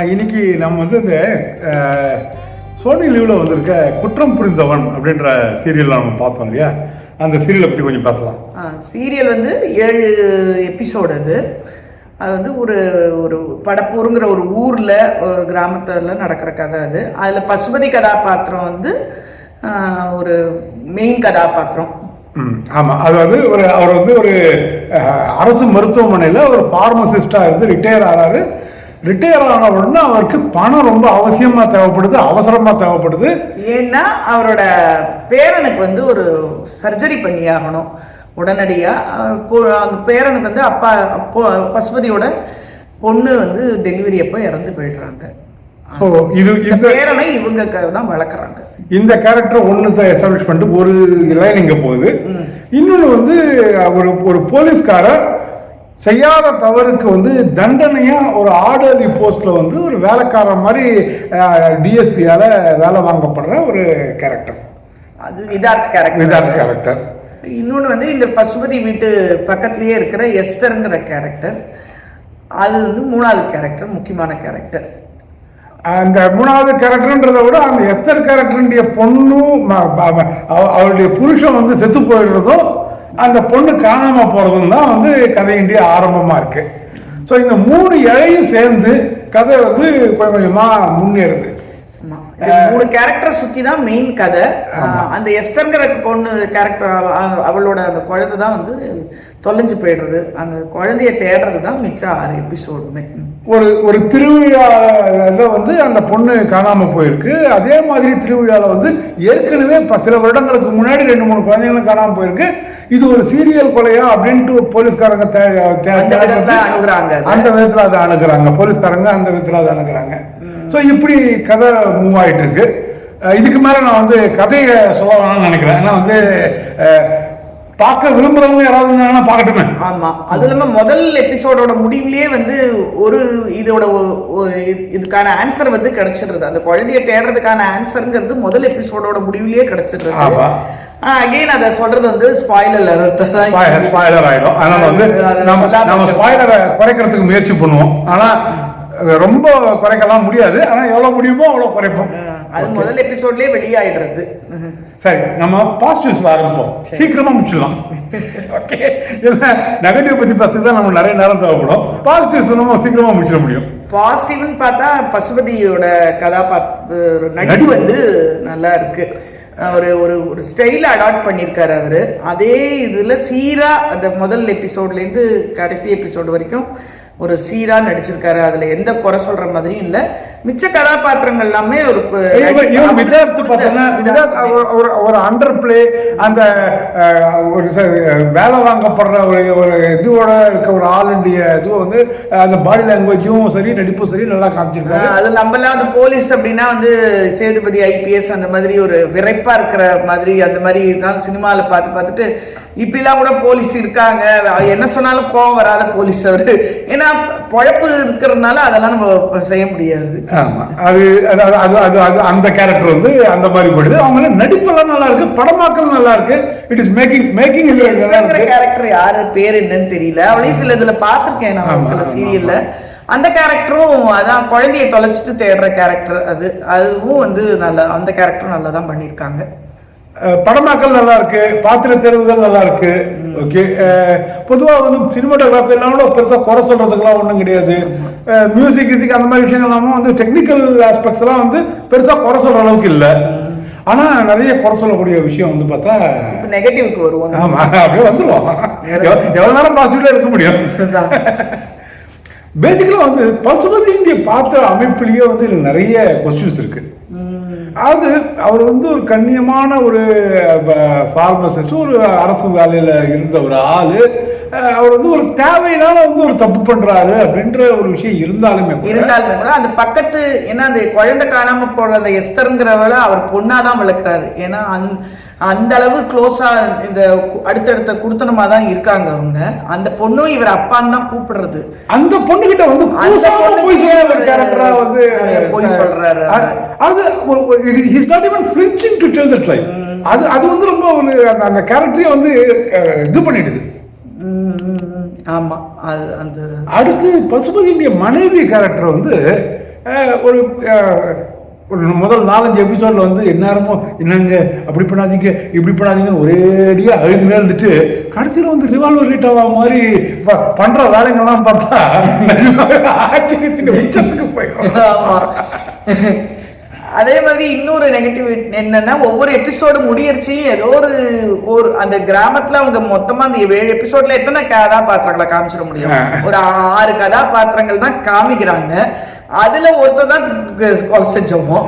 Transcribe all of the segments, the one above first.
இன்னைக்கு நம்ம வந்து இந்த சோனி லீவில் வந்திருக்க குற்றம் புரிந்தவன் அப்படின்ற சீரியல் நம்ம பார்த்தோம் இல்லையா? அந்த சீரியலை பற்றி கொஞ்சம் பேசலாம். சீரியல் வந்து ஏழு எபிசோடு அது. அது வந்து ஒரு ஒரு படப்பூருங்கிற ஒரு ஊரில் ஒரு கிராமத்தில் நடக்கிற கதை அது. அதில் பசுபதி கதாபாத்திரம் வந்து ஒரு மெயின் கதாபாத்திரம். ஆமாம் அது வந்து ஒரு அவர் வந்து ஒரு அரசு மருத்துவமனையில் ஒரு ஃபார்மசிஸ்டாக இருந்து ரிட்டையர் ஆகிறாரு ரிட்டையர் ஆன உடனே அவருக்கு பணம் ரொம்ப அவசியமாக தேவைப்படுது அவசரமாக தேவைப்படுது. ஏன்னா அவரோட பேரனுக்கு வந்து ஒரு சர்ஜரி பண்ணியாகணும். உடனடியாக அந்த பேரனுக்கு வந்து அப்பா அப்போ பசுபதியோட பொண்ணு வந்து டெலிவரி அப்போ இறந்து போயிடுறாங்க. ஸோ இது இந்த பேரனை இவங்க தான் வளர்க்குறாங்க. இந்த கேரக்டர் ஒன்று எஸ்டாப்ளிஷ் பண்ணிட்டு ஒரு லைன் இங்கே போகுது. இன்னொன்று வந்து ஒரு ஒரு போலீஸ்காரர் செய்யாத தவறுக்கு வந்து தண்டனையா ஒரு ஆர்டர்லி போஸ்ட்ல வந்து ஒரு வேலைக்காரன் மாதிரி டிஎஸ்பியால வேலை வாங்கப்படுற ஒரு கேரக்டர் அது விதார்த் கேரக்டர் விதார்த் கேரக்டர் இன்னொன்று வந்து இந்த பசுபதி வீட்டு பக்கத்துலேயே இருக்கிற எஸ்தருங்கிற கேரக்டர் அது வந்து மூணாவது கேரக்டர் முக்கியமான கேரக்டர் அந்த மூணாவது கேரக்டர்ன்றதை விட அந்த எஸ்தர் கேரக்டருடைய பொண்ணும் அவளுடைய புருஷன் வந்து செத்து போயிடுறதும் அந்த பொண்ணு காணாம போறதும் தான் வந்து கதையினுடைய ஆரம்பமா இருக்கு. ஸோ இந்த மூணு இழையும் சேர்ந்து கதை வந்து கொஞ்சம் கொஞ்சமா முன்னேறுது. மூணு கேரக்டரை சுற்றி தான் மெயின் கதை. அந்த எஸ்தருங்கிற பொண்ணு கேரக்டர் அவளோட அந்த குழந்தை தான் வந்து தொலைஞ்சு போயிடுறது. அந்த குழந்தைய தேடுறது தான் மிச்சம் ஆறு எபிசோடுமே. ஒரு ஒரு திருவிழாவில் வந்து அந்த பொண்ணு காணாம போயிருக்கு. அதே மாதிரி திருவிழாவில் வந்து ஏற்கனவே சில வருடங்களுக்கு முன்னாடி ரெண்டு மூணு குழந்தைங்களும் காணாம போயிருக்கு. இது ஒரு சீரியல் கொலையா அப்படின்ட்டு போலீஸ்காரங்க அந்த விதத்துல அதை. அந்த விதத்துல அதை அணுகுறாங்க. போலீஸ்காரங்க அந்த விதத்துல அதை அணுகுறாங்க. ஸோ இப்படி கதை மூவ் ஆயிட்டு இருக்கு. இதுக்கு மேல நான் வந்து கதையை சொல்லலாம்னு நினைக்கிறேன். ஏன்னா வந்து பார்க்க விரும்புறவங்க யாராவது இருந்தாங்கன்னா பார்க்கட்டுமே. ஆமா. அது இல்லாம முதல் எபிசோடோட முடிவுலயே வந்து ஒரு இதோட இதுக்கான ஆன்சர் வந்து கிடைச்சிடுறது. அந்த குழந்தைய தேடுறதுக்கான ஆன்சருங்கிறது முதல் எபிசோடோட முடிவுலயே கிடைச்சிடுறது. அகைன் அதை சொல்றது வந்து ஸ்பாயிலர் தான். ஸ்பாய்லர் ஆயிடும். அதனால வந்து நம்ம நம்ம ஸ்பாய்லரை குறைக்கிறதுக்கு முயற்சி பண்ணுவோம். ஆனா ரொம்ப குறைக்கலாம் முடியாது. ஆனா எவ்வளவு முடியுமோ அவ்வளவு குறைப்போம். அது முதல் எபிசோட்லயே வெளியாயிடுறது. சரி நம்ம பாசிட்டிவ்ஸ்ல ஆரம்பிப்போம். சீக்கிரமா முடிச்சிடலாம். ஓகே ஏன்னா நெகட்டிவ் பத்தி பேசுறதுக்கு தான் நம்ம நிறைய நேரம் தேவைப்படும். பாசிட்டிவ்ஸ் நம்ம சீக்கிரமா முடிச்சிட முடியும். பாசிட்டிவ்னு பார்த்தா பசுபதியோட கதாபாத்திர நடிப்பு. வந்து நல்லா இருக்கு. ஒரு ஒரு ஒரு ஸ்டைல அடாப்ட் பண்ணியிருக்காரு அவரு. அதே இதுல சீரா அந்த முதல் எபிசோட்லேருந்து கடைசி எபிசோடு வரைக்கும் ஒரு சீரா நடிச்சிருக்காரு. அதுல எந்த குறை சொல்ற மாதிரியும் இல்ல. மிச்ச கதாபாத்திரங்கள் எல்லாமே ஒரு ஒரு- அண்டர் பிளே அந்த ஒரு வேலை வாங்கப்படுற ஒரு ஒரு இதுவோட இருக்க ஒரு ஆளுடைய இதுவை வந்து அந்த பாடி லாங்குவேஜும் சரி நடிப்பும் சரி நல்லா காமிச்சிருக்காரு. அது நம்மலாம் வந்து போலீஸ் அப்படின்னா வந்து சேதுபதி ஐபிஎஸ் அந்த மாதிரி ஒரு விரைப்பா இருக்கிற மாதிரி அந்த மாதிரி தான் சினிமாவில் பார்த்து பார்த்துட்டு இப்படிலாம் கூட போலீஸ் இருக்காங்க. என்ன சொன்னாலும் கோவம் வராத போலீஸ் அவரு. ஏன்னா பொழப்பு இருக்கிறதுனால அதெல்லாம் நம்ம செய்ய முடியாது. ஆமா. அது அது அது- அது அந்த கேரக்டர் வந்து அந்த மாதிரி போயிடுது. அவங்க நடிப்பெல்லாம் நல்லா இருக்கு படமாக்கல் நல்லா இருக்கு. It is making making character யாரு பேர் என்னன்னு தெரியல. அவளையும் சில இதுல பார்த்திருக்கேன் நான் சில சீரியல்ல அந்த கேரக்டரும் அதான் குழந்தையை தொலைச்சிட்டு தேடுற கேரக்டர் அது அதுவும் வந்து நல்ல அந்த கேரக்டரும் நல்லா தான் பண்ணியிருக்காங்க. படமாக்கல் நல்லா இருக்கு பாத்திர தேர்வுகள் நல்லா இருக்கு ஓகே பொதுவா வந்து சினிமாட்டோகிராஃபி எல்லாம் கூட பெருசா குறை சொல்றதுக்கெல்லாம் ஒண்ணும் கிடையாது. மியூசிக் கியூசிக் அந்த மாதிரி விஷயங்கள் எல்லாமே வந்து டெக்னிக்கல் ஆஸ்பெக்ட்ஸ் எல்லாம் வந்து பெருசா குறை சொல்ற அளவுக்கு இல்ல. ஆனா நிறைய குறை சொல்லக்கூடிய விஷயம் வந்து பார்த்தா நெகட்டிவ்க்கு வருவோம். ஆமா அப்படியே வந்துருவோம். எவ்வ- எவ்வளவு நேரம் பாசிட்டிவ்ல இருக்க முடியும்? பேசிக்கலாக வந்து பசுபதியுடைய பாத்திர அமைப்புலேயே வந்து நிறைய கொஸ்டின்ஸ் இருக்குது அது அவர் வந்து ஒரு கண்ணியமான ஒரு ஃபார்மசிஸ்ட் ஒரு அரசு வேலையில் இருந்த ஒரு ஆள். அவர் வந்து ஒரு தேவையினால வந்து ஒரு தப்பு பண்றாரு அப்படின்ற ஒரு விஷயம் இருந்தாலுமே இருந்தாலுமே கூட அந்த பக்கத்து ஏன்னா அந்த குழந்தை காணாம போற அந்த எஸ்தருங்கிறவளை அவர் பொண்ணாதான் வளர்க்குறாரு. ஏன்னா அந்த அந்த அளவு க்ளோஸா இந்த அடுத்தடுத்த குடுத்தனமா தான் இருக்காங்க அவங்க. அந்த பொண்ணும் இவர் அப்பான்னு தான் கூப்பிடுறது. அந்த பொண்ணுகிட்ட வந்து அந்த கேரக்டரா வந்து பொய் சொல்றாரு. அது he's not even flinching to tell the tribe அது அது வந்து ரொம்ப ஒரு அந்த- கேரக்டரே வந்து இது பண்ணிடுது. ஆமா அது அந்த அடுத்து பசுபதியுடைய மனைவி கேரக்டர் வந்து ஒரு ஒரு முதல் நாலஞ்சு எபிசோட்ல வந்து எந்நேரமும் என்னங்க அப்படி பண்ணாதீங்க இப்படி பண்ணாதீங்கன்னு ஒரேடியா அழுதுனே இருந்துட்டு கடைசியில் வந்து ரிவால்வர் ரீட் ஆகிற மாதிரி ப- பண்ற வேலைங்கள்லாம் பார்த்தா ஆச்சரியத்தின் உச்சத்துக்கு போயிடும். அதே மாதிரி இன்னொரு நெகட்டிவ் என்னன்னா ஒவ்வொரு எபிசோடு முடியறச்சு ஏதோ ஒரு ஒரு அந்த கிராமத்துல அவங்க மொத்தமா அந்த ஏழு எபிசோட்ல எத்தனை கதாபாத்திரங்களை காமிச்சிட முடியும்? ஒரு ஆறு கதாபாத்திரங்கள் தான் காமிக்கிறாங்க. அதுல ஒருத்தர் தான் கொலை செஞ்சோமோ?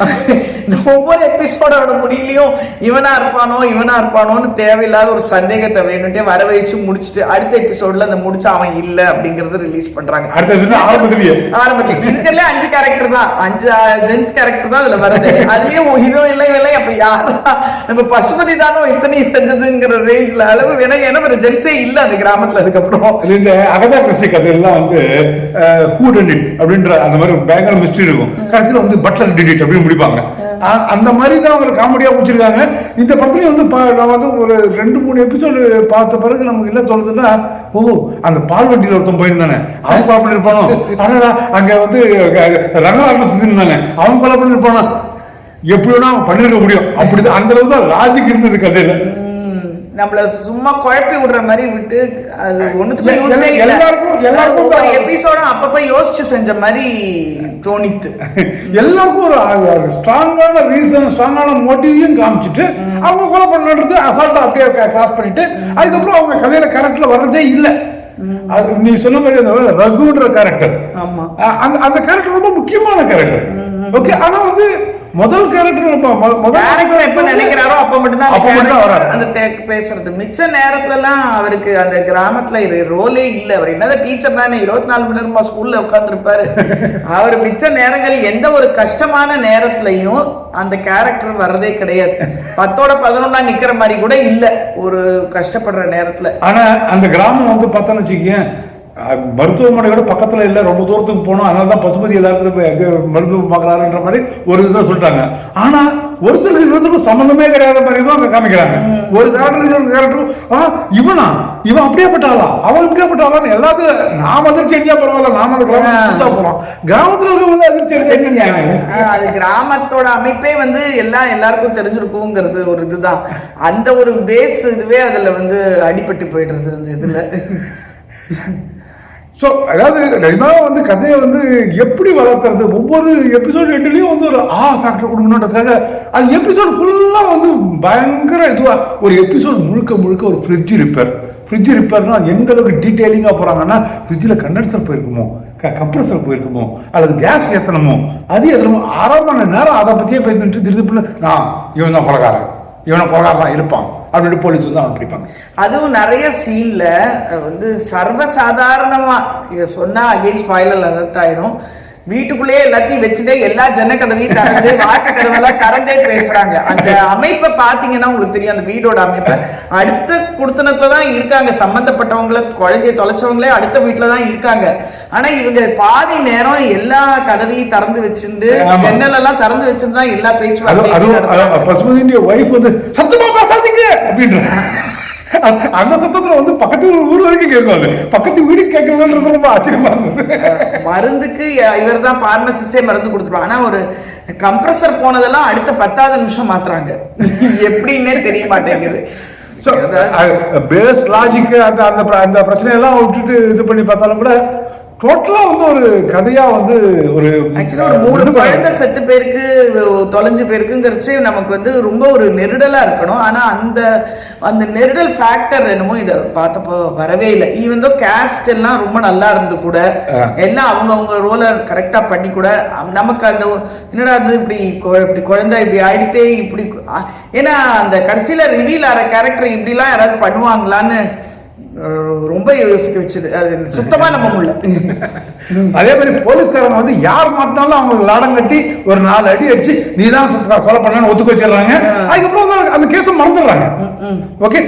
ஒவ்வொரு எபிசோடோட முடியலையும் இவனா இருப்பானோ இவனா இருப்பானோன்னு தேவையில்லாத ஒரு சந்தேகத்தை வேணும்ட்டே வர வச்சு முடிச்சுட்டு அடுத்த எபிசோட்ல அந்த முடிச்சு அவன் இல்ல அப்படிங்கறத ரிலீஸ் பண்றாங்க. ஆரம்பத்திலேயே? ஆரம்பத்துல இருக்கிறதுல அஞ்சு கேரக்டர் தான். அஞ்சு ஜென்ஸ் கேரக்டர் தான் அதுல வருது. அதுலயே ஓ, இதுவும் இல்லை இல்லை. அப்ப யாரா? நம்ம பசுபதி தானோ இத்தனை செஞ்சதுங்கிற ரேஞ்ச்ல அளவு வேணா. ஏன்னா ஒரு ஜென்ஸே இல்ல அந்த கிராமத்துல அதுக்கப்புறம். அது இந்த அகதா கிறிஸ்டி கதையெல்லாம் வந்து இட் அப்படின்ற அந்த மாதிரி ஒரு பயங்கர மிஸ்ட்ரி இருக்கும். கடைசியில் வந்து பட்லர் டிட் இட் அப்படின்னு முடிப்பாங்க. அந்த மாதிரி தான் அவங்க காமெடியாக முடிச்சிருக்காங்க. இந்த படத்துலயும் வந்து நான் வந்து ஒரு ரெண்டு மூணு எபிசோடு பார்த்த பிறகு நமக்கு என்ன தோணுதுன்னா ஓ அந்த பால் வண்டியில் ஒருத்தன் போயிருந்தானே. அவன் கொலை பண்ணிருப்பானோ? அடடா அங்க வந்து ரங்கநாதன் இருந்தாங்க அவன் கொலை பண்ணிருப்பானோ? எப்படி வேணா பண்ணிருக்க முடியும். அப்படிதான் அந்த அளவு தான் லாஜிக் இருந்தது கதையில. நம்மள சும்மா குழப்பி விடுற மாதிரி விட்டு அது ஒண்ணுத்துக்கும் எ- யூஸே எல்லாருக்கும்- எல்லாருக்கும் ஒவ்வொரு தான் எபிசோடும் அப்பப்ப யோசிச்சு செஞ்ச மாதிரி தோணித்து. எல்லாருக்கும் ஒரு ஸ்ட்ராங்கான ரீசன் ஸ்ட்ராங்கான மோட்டிவையும் காமிச்சிட்டு அவங்க கொலை பண்ணுறது அசால்ட்டா அப்படியே கிராஸ் பண்ணிட்டு அதுக்கப்புறம் அவங்க கதையில கேரக்டர்ல வர்றதே இல்லை. அது நீ சொன்ன மாதிரி அந்த ரகுன்ற கேரக்டர் ஆமா. அந்த அந்த கேரக்டர் ரொம்ப முக்கியமான கேரக்டர் ஓகே ஆனா வந்து முதல் கேரக்டர் முதல் எப்ப நினைக்கிறாரோ அப்ப மட்டும்தான் அப்ப மட்டும் வராரு. அந்த பேசுறது. மிச்ச நேரத்துல எல்லாம் அவருக்கு அந்த கிராமத்துல ரோலே இல்ல. அவர் என்னதான் டீச்சர் தானே? இருபத்தி நாலு மணி நேரமா ஸ்கூல்ல உட்கார்ந்துருப்பாரு. அவர் மிச்ச நேரங்கள் எந்த ஒரு கஷ்டமான நேரத்துலயும் அந்த கேரக்டர் வர்றதே கிடையாது. பத்தோட பதினொன்னா நிக்கிற மாதிரி கூட இல்ல. ஒரு கஷ்டப்படுற நேரத்துல. ஆனா அந்த கிராமம் வந்து பார்த்தோன்னு வச்சுக்கேன் மருத்துவமனையோட பக்கத்துல இல்ல ரொம்ப தூரத்துக்கு போனோம். அதனால தான் பசுபதி எல்லாருக்கும் மருத்துவம் பார்க்கறாருன்ற மாதிரி ஒரு இதை சொல்லிட்டாங்க. ஆனா ஒருத்தருக்கு இன்னொருத்தருக்கு சம்மந்தமே கிடையாத மாதிரி தான் காமிக்கிறாங்க. ஒரு கேரக்டர் இன்னொரு கேரக்டர் ஆ இவனா? இவன் அப்படியேப்பட்டாளா அவன் இப்படியேப்பட்டாளான்னு எல்லாத்துக்கும் நாம அதிர்ச்சி அடிச்சா பரவாயில்ல நாம அந்த கிராமத்துல புதுசா போறோம். கிராமத்துல இருக்கவங்க அதிர்ச்சி அது கிராமத்தோட அமைப்பே வந்து எல்லாம் எல்லாருக்கும் தெரிஞ்சிருக்குங்கிறது ஒரு இதுதான். அந்த ஒரு பேஸ் இதுவே அதுல வந்து அடிபட்டு போயிடுறது அந்த இதுல. ஸோ அதாவது நிஜமாக வந்து கதையை வந்து எப்படி வளர்த்துறது ஒவ்வொரு எபிசோடு ரெண்டுலேயும் வந்து ஒரு ஆ ஃபேக்டர் கொடுக்கணுன்றதுக்காக அது எபிசோடு ஃபுல்லாக வந்து பயங்கர இதுவாக ஒரு எபிசோடு முழுக்க முழுக்க ஒரு ஃப்ரிட்ஜ் ரிப்பேர் ஃப்ரிட்ஜ் ரிப்பேர்னா எந்த அளவுக்கு டீட்டெயிலிங்காக போகிறாங்கன்னா ஃப்ரிட்ஜில் கண்டென்சர் போயிருக்குமோ க கம்ப்ரஸர் போயிருக்குமோ அல்லது கேஸ் ஏற்றணுமோ அது ஏற்றணுமோ அரை மணி நேரம் அதை பற்றியே பேசிட்டு திருப்பி நான் இவன் தான் கொலகாரன். இவனை கொலகாரன் இருப்பான். அப்படின்ட்டு போலீஸ் வந்து அவன் பிடிப்பாங்க அதுவும் நிறைய சீன்ல வந்து சர்வசாதாரணமா இதை சொன்னா அகைன் ஸ்பாயிலர் அலர்ட் ஆயிடும் வீட்டுக்குள்ளேயே எல்லாத்தையும் வச்சுட்டே எல்லா ஜன்ன கதவையும் திறந்து வாச கதவெல்லாம் திறந்தே பேசுறாங்க. அந்த அமைப்பை பாத்தீங்கன்னா உங்களுக்கு தெரியும் அந்த வீடோட அமைப்பை. அடுத்த குடுத்தனத்துல தான் இருக்காங்க. சம்பந்தப்பட்டவங்கள குழந்தைய தொலைச்சவங்களே அடுத்த வீட்டுல தான் இருக்காங்க. ஆனா இவங்க பாதி நேரம் எல்லா கதவையும் திறந்து வச்சிருந்து. ஜன்னல் எல்லாம் திறந்து வச்சிருந்து தான் எல்லா அது அப்படின்ற. அந்த- சத்தத்துல வந்து பக்கத்து ஊர் வரைக்கும் கேட்கும் அது. பக்கத்து வீடு கேட்கலன்றது ரொம்ப ஆச்சரியமா இருந்தது. மருந்துக்கு இவர் தான் பார்மசிஸ்டே மருந்து கொடுத்துருவாங்க ஆனா ஒரு கம்ப்ரஸர் போனதெல்லாம் அடுத்த பத்தாவது நிமிஷம் மாத்துறாங்க. எப்படின்னே தெரிய மாட்டேங்குது. பேஸ் லாஜிக்கு அந்த அந்த அந்த பிரச்சனையெல்லாம் விட்டுட்டு இது பண்ணி பார்த்தாலும் கூட டோட்டலா வந்து ஒரு கதையா வந்து ஒரு ஆக்சுவலா ஒரு மூணு குழந்தை செத்து பேருக்கு தொலைஞ்சு பேருக்குங்கிறச்சு நமக்கு வந்து ரொம்ப ஒரு நெருடலா இருக்கணும். ஆனா அந்த அந்த நெருடல் ஃபேக்டர் என்னமோ இதை பார்த்தப்போ வரவே இல்லை. ஈவன் தோ கேஸ்ட் எல்லாம் ரொம்ப நல்லா இருந்து கூட. எல்லாம் அவங்க அவங்க ரோலை கரெக்டா பண்ணி கூட நமக்கு அந்த என்னடா அது இப்படி இப்படி குழந்தை இப்படி ஆயிடுத்தே இப்படி ஏன்னா அந்த கடைசியில ரிவீல் ஆகிற கேரக்டர் இப்படிலாம் யாராவது பண்ணுவாங்களான்னு ரொம்ப யோசிக்க வச்சது. அது சுத்தமா நம்ப முடியல அதே மாதிரி போலீஸ்காரங்க வந்து யார் மாட்டினாலும் அவங்க லாடம் கட்டி ஒரு நாலு அடி அடிச்சு நீ தான் கொலை பண்ணு ஒத்துக்க வச்சிடுறாங்க. அதுக்கப்புறம் அந்த கேஸை மறந்துடுறாங்க. ஓகே?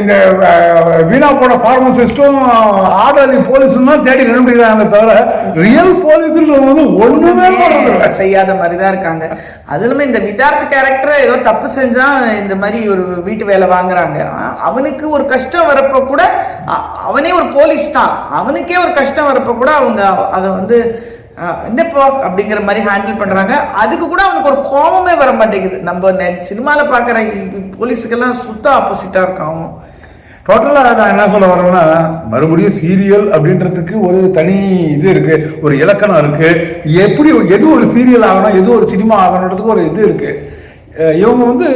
இந்த வீணா போன பார்மசிஸ்டும் ஆர்டர்லி போலீஸும் தான் தேடி கண்டுபிடிக்கிறாங்க தவிர ரியல் போலீஸ்ன்றது வந்து ஒண்ணுமே. செய்யாத மாதிரி தான் இருக்காங்க அதுலயுமே இந்த விதார்த் கேரக்டர் ஏதோ தப்பு செஞ்சா இந்த மாதிரி ஒரு வீட்டு வேலை வாங்குறாங்க. அவனுக்கு ஒரு கஷ்டம் வரப்ப கூட அவனே ஒரு போலீஸ் தான். அவனுக்கே ஒரு கஷ்டம் வரப்ப கூட அவங்க அதை வந்து என்னப்பா அப்படிங்கிற மாதிரி ஹேண்டில் பண்ணுறாங்க அதுக்கு கூட அவனுக்கு ஒரு கோபமே வர மாட்டேங்குது. நம்ம சினிமாவில் பார்க்குற போலீஸுக்கெல்லாம் சுத்த ஆப்போசிட்டாக இருக்கும் டோட்டலாக நான் என்ன சொல்ல வரேன்னா மறுபடியும் சீரியல் அப்படின்றதுக்கு ஒரு தனி இது இருக்குது ஒரு இலக்கணம் இருக்குது எப்படி எது ஒரு சீரியல் ஆகணும் எது ஒரு சினிமா ஆகணுன்றதுக்கு ஒரு இது இருக்குது இவங்க வந்து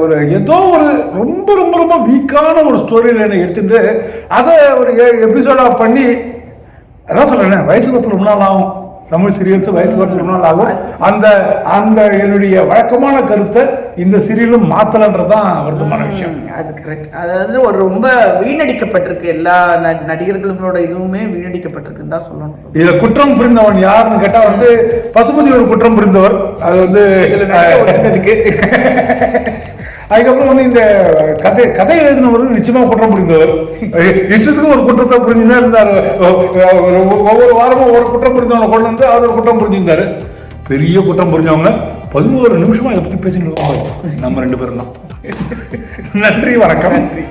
ஒரு ஏதோ ஒரு ரொம்ப ரொம்ப ரொம்ப வீக்கான ஒரு ஸ்டோரி லைனை எடுத்துட்டு அதை ஒரு எபிசோடாக பண்ணி அதான் சொல்கிறேன் வயசு பத்து ரொம்ப நாள் ஆகும். தமிழ் சீரியல்ஸ் வயசு பத்து ரொம்ப நாள் ஆகும். அந்த அந்த என்னுடைய வழக்கமான கருத்தை இந்த சீரியலும் மாத்தலன்றதுதான் வருத்தமான விஷயம். அது கரெக்ட் அதாவது ஒரு ரொம்ப வீணடிக்கப்பட்டிருக்கு எல்லா நடிகர்களோட இதுவுமே வீணடிக்கப்பட்டிருக்குன்னு தான் சொல்லணும். இத குற்றம் புரிந்தவன் யாருன்னு கேட்டா வந்து பசுபதி ஒரு குற்றம் புரிந்தவர். அது வந்து இதுல. அதுக்கப்புறம் வந்து இந்த கதை கதை எழுதினவர் நிச்சயமா குற்றம் புரிந்தவர். இஷ்டத்துக்கும் ஒரு குற்றத்தை புரிஞ்சுதான் இருந்தார். ஒவ்வொரு வாரமும் ஒரு குற்றம் புரிந்தவனை கொண்டு வந்து அவர் ஒரு குற்றம் புரிஞ்சிருந்தாரு. பெரிய குற்றம் புரிஞ்சவங்க பதினோரு நிமிஷமா இதை பத்தி பேசிட்டு இருக்கோம் நம்ம ரெண்டு பேரும் தான். நன்றி வணக்கம். நன்றி.